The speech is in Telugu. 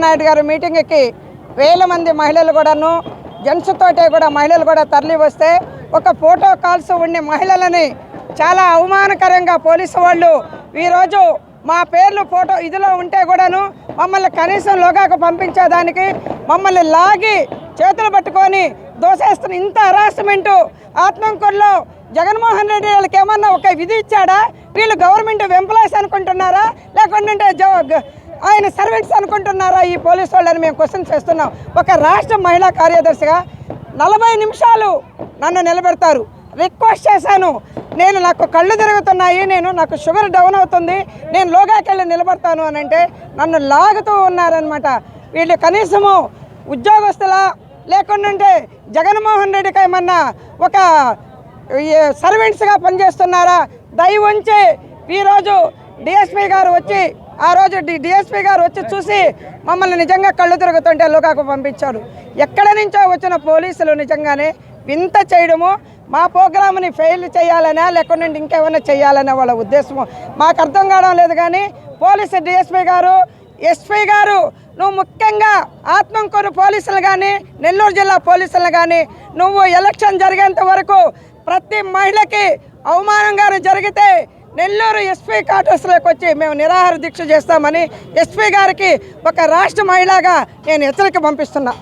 నాయుడు గారు మీటింగ్కి వేల మంది మహిళలు కూడాను జెంట్స్ తోటే కూడా మహిళలు కూడా తరలి వస్తే ఒక ఫోటో కాల్స్ ఉండే మహిళలని చాలా అవమానకరంగా పోలీసు వాళ్ళు ఈరోజు మా పేర్లు ఫోటో ఇదిలో ఉంటే కూడాను మమ్మల్ని కనీసం లోగాకు పంపించేదానికి మమ్మల్ని లాగి చేతులు పట్టుకొని దోసేస్తున్న ఇంత హరాస్మెంటు ఆత్మకూరులో జగన్మోహన్ రెడ్డి వాళ్ళకి ఏమన్నా ఒక విధి ఇచ్చాడా? వీళ్ళు గవర్నమెంట్ ఎంప్లాయీస్ అనుకుంటున్నారా? లేకుంటే జో- ఆయన సర్వెంట్స్ అనుకుంటున్నారా? ఈ పోలీసు వాళ్ళని మేము క్వశ్చన్ చేస్తున్నాం. ఒక రాష్ట్ర మహిళా కార్యదర్శిగా నలభై నిమిషాలు నన్ను నిలబెడతారు. రిక్వెస్ట్ చేశాను. నేను నాకు కళ్ళు తిరుగుతున్నాయి నేను నాకు షుగర్ డౌన్ అవుతుంది నేను లోగాకి వెళ్ళి నిలబడతాను అని అంటే నన్ను లాగుతూ ఉన్నారనమాట వీళ్ళు కనీసము ఉద్యోగస్తులా లేకుంటే జగన్మోహన్ రెడ్డికి ఏమన్నా ఒక సర్వెంట్స్గా పనిచేస్తున్నారా? దయ ఉంచి ఈరోజు డిఎస్పీ గారు వచ్చి ఆ రోజు డిఎస్పీ గారు వచ్చి చూసి మమ్మల్ని నిజంగా కళ్ళు తిరుగుతుంటే లోకాకు పంపించారు. ఎక్కడ నుంచో వచ్చిన పోలీసులు నిజంగానే వింత చేయడము మా ప్రోగ్రామ్ని ఫెయిల్ చేయాలనా నుండి ఇంకేమైనా చేయాలనే వాళ్ళ ఉద్దేశము. మాకు అర్థం కావడం లేదు కానీ పోలీసు డిఎస్పీ గారు ఎస్పీ గారు నువ్వు ముఖ్యంగా ఆత్మకూరు పోలీసులు కానీ నెల్లూరు జిల్లా పోలీసులు కానీ నువ్వు ఎలక్షన్ జరిగేంత వరకు ప్రతి మహిళకి అవమానంగా జరిగితే నెల్లూరు ఎస్పీ క్వార్టర్స్లోకి వచ్చి మేము నిరాహార దీక్ష చేస్తామని ఎస్పీ గారికి ఒక రాష్ట్ర మహిళగా నేను హెచ్చరిక పంపిస్తున్నా.